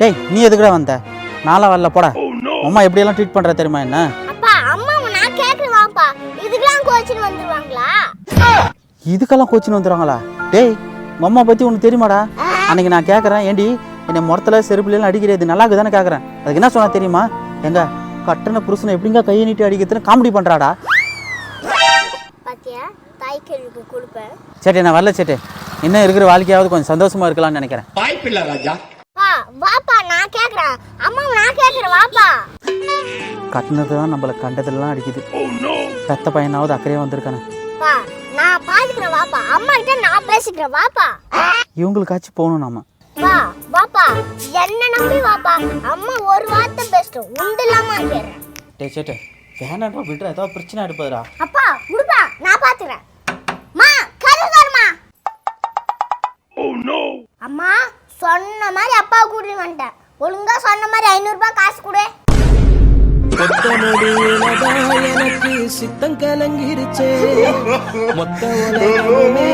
டேய் நீ எதுக்குடா வந்த? நாளா வரல போடா. அம்மா எப்படியெல்லாம் ட்ரீட் பண்ணுற தெரியுமா என்ன? அப்பா அம்மா நான் கேக்குறேன் வாப்பா. இதுக்கெல்லாம் கோச்சின்னு வந்துருவாங்களா? இதுக்கெல்லாம் கோச்சின்னு வந்துடுவாங்களா டேய் உங்கள் அம்மா பற்றி உனக்கு தெரியுமாடா? அன்னைக்கு நான் கேட்குறேன் ஏண்டி என்னை முறத்தில் செருப்புலாம் அடிக்கிறது நல்லா இருக்குதானே கேட்குறேன் அதுக்கு என்ன சொன்னா தெரியுமா? எங்க கட்டண புருஷனை எப்படிங்க கையை நீட்டி அடிக்கிறதுன்னு காமெடி கொடுப்பேன் சேட்டே நான் வரல சேட்டே. இன்னும் இருக்கிற வாழ்க்கையாவது கொஞ்சம் சந்தோஷமா இருக்கலாம்னு நினைக்கிறேன். வாய்ப்பில்லை ராஜா. பா வாப்பா நான் கேக்குறேன். அம்மா நான் கேக்குறேன் வாப்பா. கட்டினது தான் நம்மளை கண்டதெல்லாம் அடிக்குது. பெத்த பையனாவது அக்கறையாக வந்திருக்கானே. பா நான் பாத்துக்கிறேன் வாப்பா. அம்மா கிட்ட நான் பேசிக்கிறேன் வாப்பா. இவங்களுக்காச்சும் போகணும் நாம. வா வாப்பா. என்ன நம்பி வாப்பா. அம்மா ஒரு வார்த்தை பேசட்டும். உண்டு இல்லாம கேக்குறேன் டே சேட்டே வேணாண்டா விடுற. ஏதாவது பிரச்சனை எடுப்பதுடா. அப்பா விடுப்பா நான் பாத்துக்கிறேன். அம்மா சொன்ன மாதிரி அப்பா கூட்டிட்டு வந்துட்டேன். ஒழுங்கா சொன்ன மாதிரி ஐநூறு ரூபாய் காசு கொடு. எனக்கு சித்தம் கலங்கிருச்சே. மொத்த உலகமே